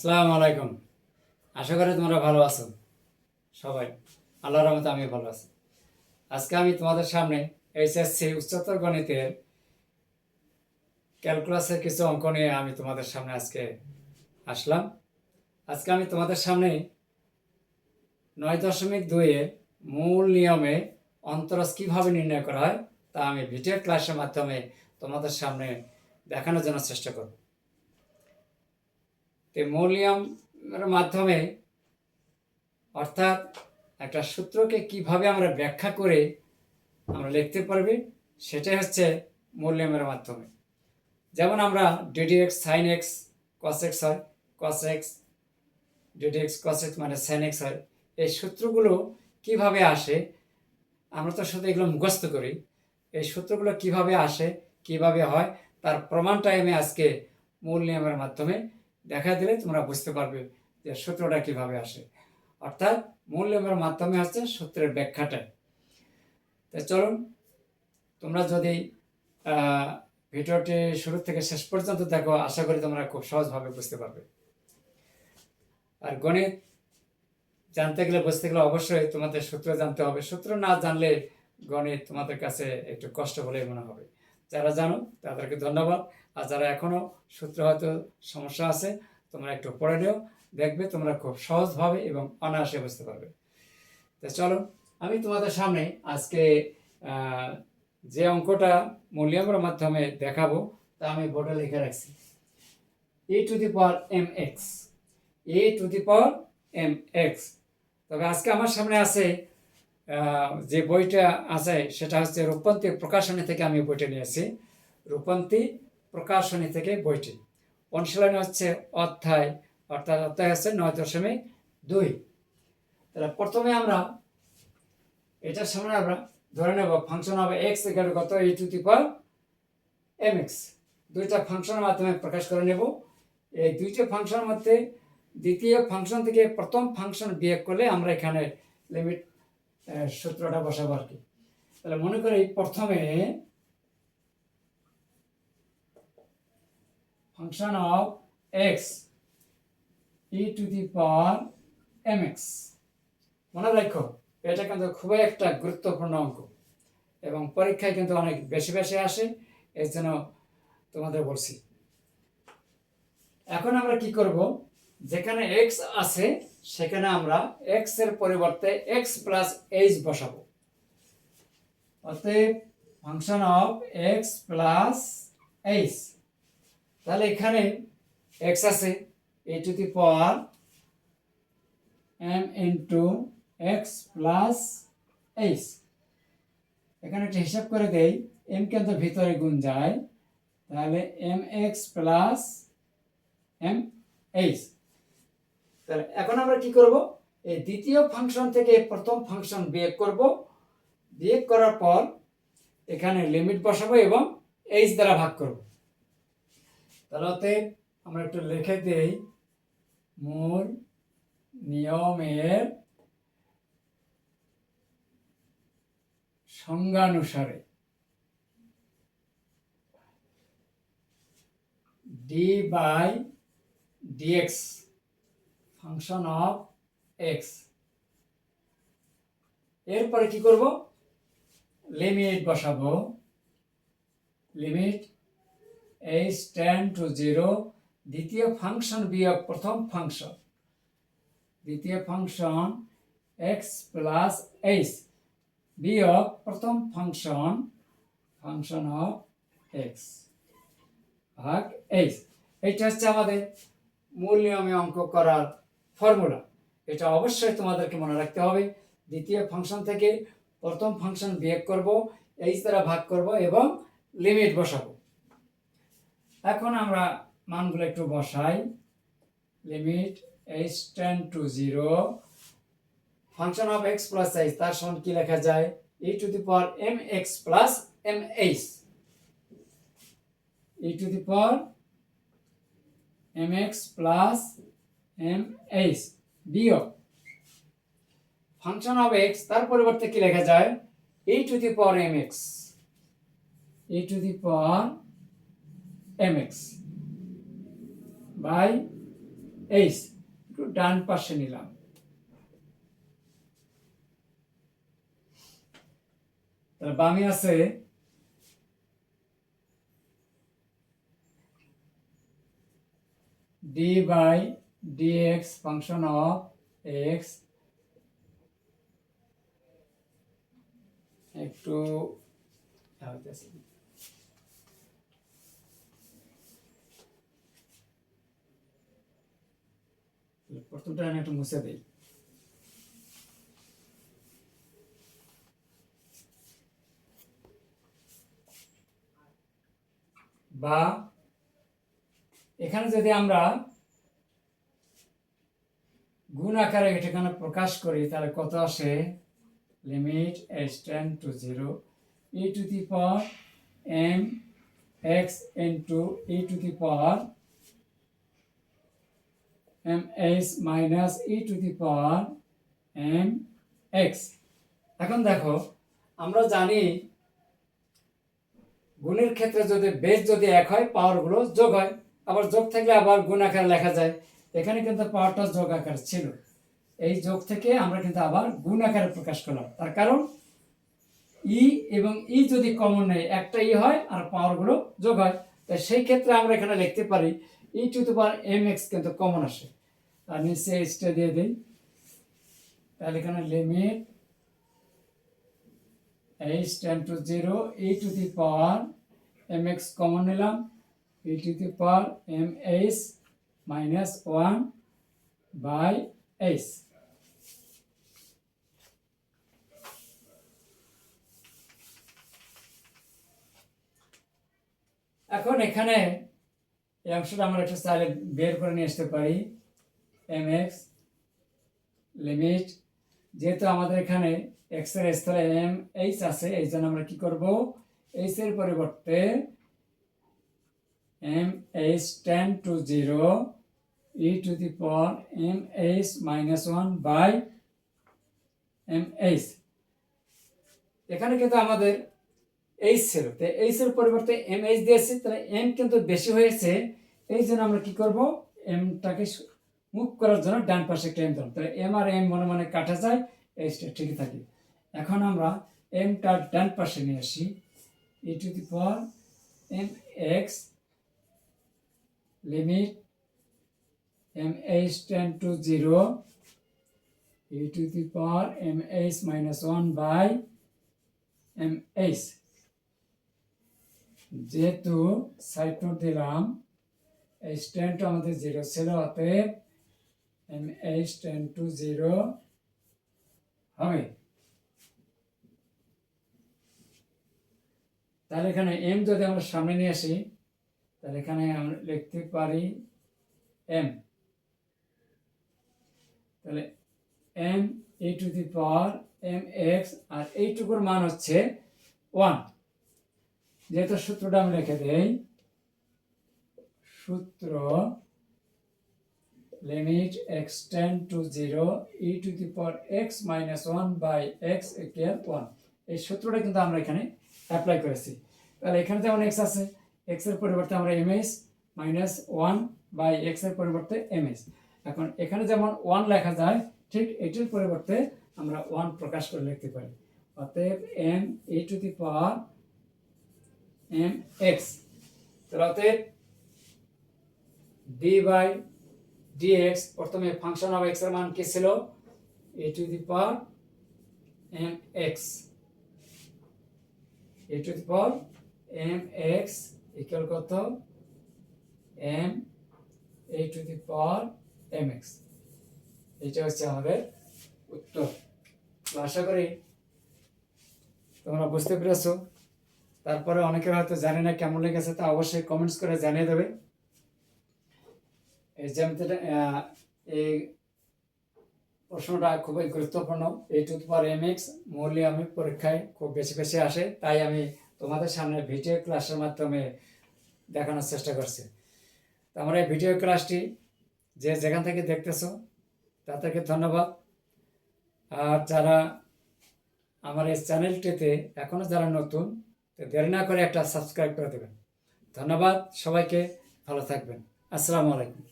আসসালামু আলাইকুম। আশা করি তোমরা ভালো আছো। সবাই, আল্লাহর রহমতে আমি ভালো আছি। আজকে আমি তোমাদের সামনে এইচএসসি উচ্চতর গণিতের ক্যালকুলাসের কিছু অঙ্ক নিয়ে আমি তোমাদের সামনে আজকে আসলাম। আজকে আমি তোমাদের সামনে নয় দশমিক দুইয়ের মূল নিয়মে অন্তরস কীভাবে নির্ণয় করা হয় তা আমি ভিডিও ক্লাসের মাধ্যমে তোমাদের সামনে দেখানোর জন্য চেষ্টা করব। তো মূল নিয়মের মাধ্যমে অর্থাৎ একটা সূত্রকে কীভাবে আমরা ব্যাখ্যা করে আমরা লিখতে পারবি, সেটাই হচ্ছে মূল নিয়মের মাধ্যমে। যেমন আমরা DD X sine X cos X হয় cos X DD X cos X মানে সাইন এক্স হয়, এই সূত্রগুলো কীভাবে আসে, আমরা তো শুধু এগুলো মুখস্থ করি, এই সূত্রগুলো কীভাবে আসে, কীভাবে হয়, তার প্রমাণটাই আমি আজকে মূল নিয়মের মাধ্যমে দেখা দিলে তোমরা বুঝতে পারবে যে সূত্রটা কীভাবে আসে। অর্থাৎ মূল মাধ্যমে হচ্ছে সূত্রের ব্যাখ্যাটা। তো চলুন, তোমরা যদি ভিডিওটি শুরু থেকে শেষ পর্যন্ত দেখো, আশা করি তোমরা খুব সহজভাবে বুঝতে পারবে। আর গণিত জানতে গেলে, বুঝতে গেলে অবশ্যই তোমাদের সূত্র জানতে হবে। সূত্র না জানলে গণিত তোমাদের কাছে একটু কষ্ট বলেই মনে হবে। যারা জানো, তাদেরকে ধন্যবাদ। আর যারা এখনও সূত্র হয়তো সমস্যা আছে তোমরা একটু পড়ে নিও, দেখবে তোমরা খুব সহজভাবে এবং অনায়াসে বুঝতে পারবে। তো চলো, আমি তোমাদের সামনে আজকে যে অঙ্কটা মূল্যায়নের মাধ্যমে দেখাবো, তা আমি বোর্ডে লিখে রাখছি। A to the power M X A to the power M X তবে আজকে আমার সামনে আছে যে বইটা আছে, সেটা হচ্ছে রূপন্তী প্রকাশনী থেকে আমি বইটা নিয়েছি। রূপন্তী প্রকাশনী থেকে বইটি। অনুশীলনী হচ্ছে অধ্যায়, অর্থাৎ অধ্যায় হচ্ছে নয় দশমিক দুই। তাহলে প্রথমে আমরা এটার সামনে আমরা ধরে নেব ফাংশন হবে এক্স এগারো কত? এই টু পাওয়ার এম এক্স দুইটা ফাংশনের মাধ্যমে প্রকাশ করে নেব। এই দুইটা ফাংশনের মধ্যে দ্বিতীয় ফাংশন থেকে প্রথম ফাংশন বিয়োগ করলে আমরা এখানে লিমিট সূত্রটা বসাবো আর কি। তাহলে মনে করি প্রথমে of X E to the power M X মনে রাখো, এটা কিন্তু খুবই একটা গুরুত্বপূর্ণ অঙ্ক। এবং পরীক্ষায় কিন্তু অনেক বেশি বেশি আসে, এর জন্য তোমাদের বলছি। এখন আমরা কি করব? যেখানে এক্স আছে, সেখানে আমরা এক্সের পরিবর্তে এক্স প্লাস এইচ বসাবো। অতএব function of X plus H তাহলে এখানে এক্স আছে A to the power M into X plus H এখানে একটা হিসাব করে দেই এম কে তো ভিতরে গুণ যায়, তাহলে M X plus M H তাহলে এখন আমরা কি করব? এই দ্বিতীয় ফাংশন থেকে প্রথম ফাংশন বিয়োগ করব। বিয়োগ করার পর এখানে লিমিট বসাবো এবং এইচ দ্বারা ভাগ করব। তাহলে আমরা একটু লিখে দেই। মূল নিয়মের সংজ্ঞানুসারে D by DX function of X এরপরে কি করব? লিমিট বসাবো। Limit H tends to zero দ্বিতীয় ফাংশন বিয়োগ প্রথম ফাংশন দ্বিতীয় ফাংশন এক্স প্লাস এইচ বিয়োগ প্রথম ফাংশন ফাংশন অফ এক্স ভাগ এইচ এইটা হচ্ছে আমাদের মূল নিয়মে অঙ্ক করার ফর্মুলা এটা অবশ্যই তোমাদেরকে মনে রাখতে হবে। দ্বিতীয় ফাংশন থেকে প্রথম ফাংশন বিয়োগ করব এইচ দ্বারা ভাগ করব এবং লিমিট বসাবো। এখন আমরা মানগুলো একটু বসাই। Limit H tends to zero function of X plus H তার সমান কি লেখা যায়? E to the power M X plus M H E to the power M X plus M H বিয়োগ। ফাংশন অফ এক্স তার পরিবর্তে কি লেখা যায়? E to the power M X E to the power M X by H একটু ডান পাশে নিলাম। তাহলে বামে আছে D by dx function of x একটু প্রথমটা আমি একটু মুছে দিই। বা এখানে যদি আমরা গুণ আকারে এটাখানে প্রকাশ করি, তাহলে কত আসে? Limit S tends to zero E to the power M X into E to the power M S minus E to the power X এখন দেখো, আমরা জানি গুণের ক্ষেত্রে যদি বেস যদি এক হয় পাওয়ারগুলো যোগ হয়। আবার যোগ থাকলে আবার গুণ আকারে লেখা যায়। এখানে কিন্তু পাওয়ারটা যোগ আকার ছিল। এই যোগ থেকে আমরা কিন্তু আবার গুণ আকারে প্রকাশ করলাম। তার কারণ ই এবং ই যদি কমন নেই, একটা ই হয় আর পাওয়ারগুলো যোগ হয়। তাই সেই ক্ষেত্রে আমরা এখানে লিখতে পারি E to the power M X কিন্তু কমন আসে। আর নিচে এইচটা দিয়ে দিই। তাহলে এখানে limit H tends to zero E to the power M X common নিলাম। E to the power M H minus one by H এখন এখানে এই অংশটা আমরা একটু চাইলে বের করে নিয়ে আসতে পারি। এম এক্স লিমিট যেহেতু আমাদের এখানে এক্সের স্থলে এম এইচ আছে, এই জন্য আমরা কি করব? এইচ এর পরিবর্তে M H tends to zero E to the power M H minus one by M H এখানে কিন্তু আমাদের এইচ ছিল তো এইচ এর পরিবর্তে এম এইচ দিয়েছি, তাহলে এম কিন্তু বেশি হয়েছে, এই জন্য আমরা কি করব? এমটাকে মুভ করার জন্য ডান পাশে একটা এম ধরুন তাহলে এম আর এম মনে মনে কাটা যায় এইচটা ঠিকই থাকে। এখন আমরা এমটা ডান পাশে নিয়ে আসি। E to the power M X limit M H tends to zero the power M H minus one by M H যেহেতু সাইড নোট দিলাম, এই স্ট্যান্ড আমাদের জিরো ছিল, অতএব M H tends to zero হবে। তাহলে এখানে এম যদি আমরা সামনে নিয়ে আসি, তাহলে এখানে আমরা লিখতে পারি এম তাহলে M e to the power M x আর এইটুকুর মান হচ্ছে ওয়ান যেহেতু সূত্রটা আমি লিখে দেই, সূত্র limit X tends to zero E to the power X minus one by X equal one এই সূত্রটা কিন্তু আমরা এখানে অ্যাপ্লাই করেছি। তাহলে এখানে যেমন এক্স আছে এক্সের পরিবর্তে আমরা M S minus one by এক্সের পরিবর্তে এম এস এখন এখানে যেমন ওয়ান লেখা যায়, ঠিক এটির পরিবর্তে আমরা ওয়ান প্রকাশ করে লিখতে পারি। অতএব M E to the power M X তাহলে অতএব ডি বাই ডিএক্স প্রথমে ফাংশন অফ এক্সের মান কি ছিল? A to the power M X A to the power M X equal কত? M A to the power M X এটা হচ্ছে আমাদের উত্তর। আশা করি তোমরা বুঝতে পেরেছ। তারপরে অনেকের হয়তো জানে না কেমন লেগেছে, তা অবশ্যই কমেন্টস করে জানিয়ে দেবে। এই এই প্রশ্নটা খুবই গুরুত্বপূর্ণ। এই টু পাওয়ার এম এক্স মৌলি আমি পরীক্ষায় খুব বেশি বেশি আসে, তাই আমি তোমাদের সামনে ভিডিও ক্লাসের মাধ্যমে দেখানোর চেষ্টা করছি। তো আমার এই ভিডিও ক্লাসটি যে যেখান থেকে দেখতেছো, তাদেরকে ধন্যবাদ। আর যারা আমার এই চ্যানেলটিতে এখনও যারা নতুন তো দেরি না করে একটা সাবস্ক্রাইব করে দেবেন। ধন্যবাদ সবাইকে ভালো থাকবেন। আসসালামু আলাইকুম।